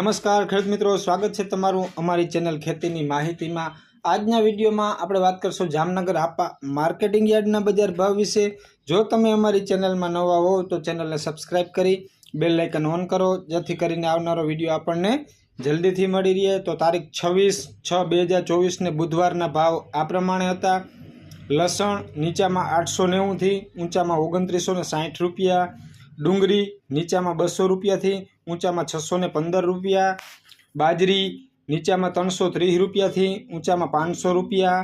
નમસ્કાર ખેડૂત મિત્રો, સ્વાગત છે તમારું અમારી ચેનલ ખેતીની માહિતીમાં. આજના વિડીયોમાં આપણે વાત કરશું જામનગર આપા માર્કેટિંગ યાર્ડના બજાર ભાવ વિશે. જો તમે અમારી ચેનલમાં નવા હો તો ચેનલને સબસ્ક્રાઇબ કરી બેલ લાઇકન ઓન કરો, જેથી કરીને આવનારો વીડિયો આપણને જલ્દીથી મળી રહે. તો તારીખ છવ્વીસ છ બે હજાર ચોવીસને બુધવારના ભાવ આ પ્રમાણે હતા. લસણ નીચામાં આઠસો નેવુંથી ઊંચામાં ઓગણત્રીસો ને સાઠ રૂપિયા ડુંગળી નીચામાં બસો રૂપિયાથી ઊંચામાં છસો ને પંદર રૂપિયા બાજરી નીચામાં ત્રણસો ત્રીસ રૂપિયાથી ઊંચામાં પાંચસો રૂપિયા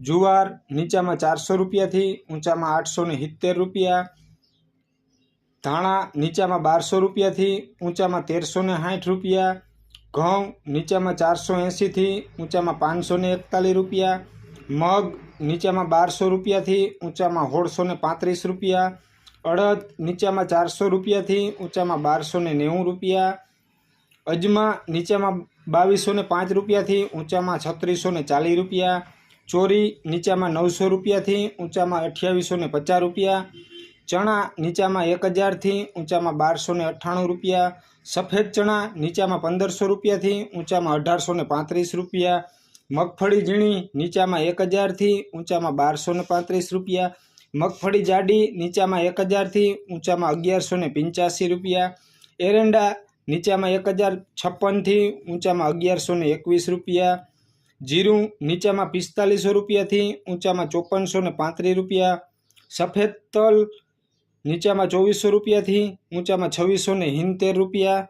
જુવાર નીચામાં ચારસો રૂપિયાથી ઊંચામાં આઠસો ને સિત્તેર રૂપિયા ધાણા નીચામાં બારસો રૂપિયાથી ઊંચામાં તેરસો ને સાઠ રૂપિયા ઘઉં નીચામાં ચારસો એંશીથી ઊંચામાં પાંચસો ને એકતાલીસ રૂપિયા મગ નીચામાં બારસો રૂપિયાથી ઊંચામાં સોળસો ને પાંત્રીસ રૂપિયા અડદ નીચામાં ચારસો રૂપિયાથી ઊંચામાં બારસો ને નેવું રૂપિયા. અજમા નીચામાં બાવીસો ને પાંચ રૂપિયાથી ઊંચામાં છત્રીસો ને ચાલીસ રૂપિયા. ચોરી નીચામાં નવસો રૂપિયાથી ઊંચામાં અઠ્યાવીસો ને પચાસ રૂપિયા. ચણા નીચામાં એક હજારથી ઊંચામાં બારસો ને અઠ્ઠાણું રૂપિયા. સફેદ ચણા નીચામાં પંદરસો રૂપિયાથી ઊંચામાં અઢારસો ને પાંત્રીસ રૂપિયા. મગફળી ઝીણી નીચામાં એક હજારથી ઊંચામાં બારસો ને પાંત્રીસ રૂપિયા. મગફળી જાડી નીચામાં એક હજારથી ઊંચામાં અગિયારસો ને પંચ્યાસી રૂપિયા એરંડા નીચામાં એક હજાર છપ્પનથી ઊંચામાં અગિયારસો ને એકવીસ રૂપિયા જીરું નીચામાં પિસ્તાલીસો રૂપિયાથી ઊંચામાં ચોપનસો ને પાંત્રીસ રૂપિયા સફેદ તલ નીચામાં ચોવીસો રૂપિયાથી ઊંચામાં છવ્વીસો ને સિત્તેર રૂપિયા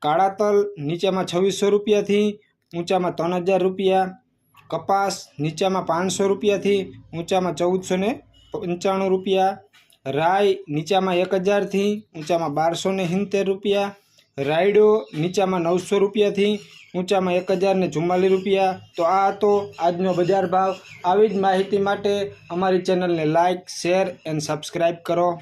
કાળા તલ નીચામાં છવ્વીસો રૂપિયાથી ઊંચામાં ત્રણ હજાર રૂપિયા કપાસ નીચામાં પાંચસો રૂપિયાથી ઊંચામાં ચૌદસો ને પંચાણું રૂપિયા. રાય નીચામાં એક હજારથી ઊંચામાં બારસો ને સિત્તેર રૂપિયા. રાયડો નીચામાં નવસો રૂપિયાથી ઊંચામાં એક હજાર ને ચુમ્માલીસ રૂપિયા. તો આ હતો આજનો બજાર ભાવ. આવી જ માહિતી માટે અમારી ચેનલને લાઇક શેર એન્ડ સબસ્ક્રાઈબ કરો.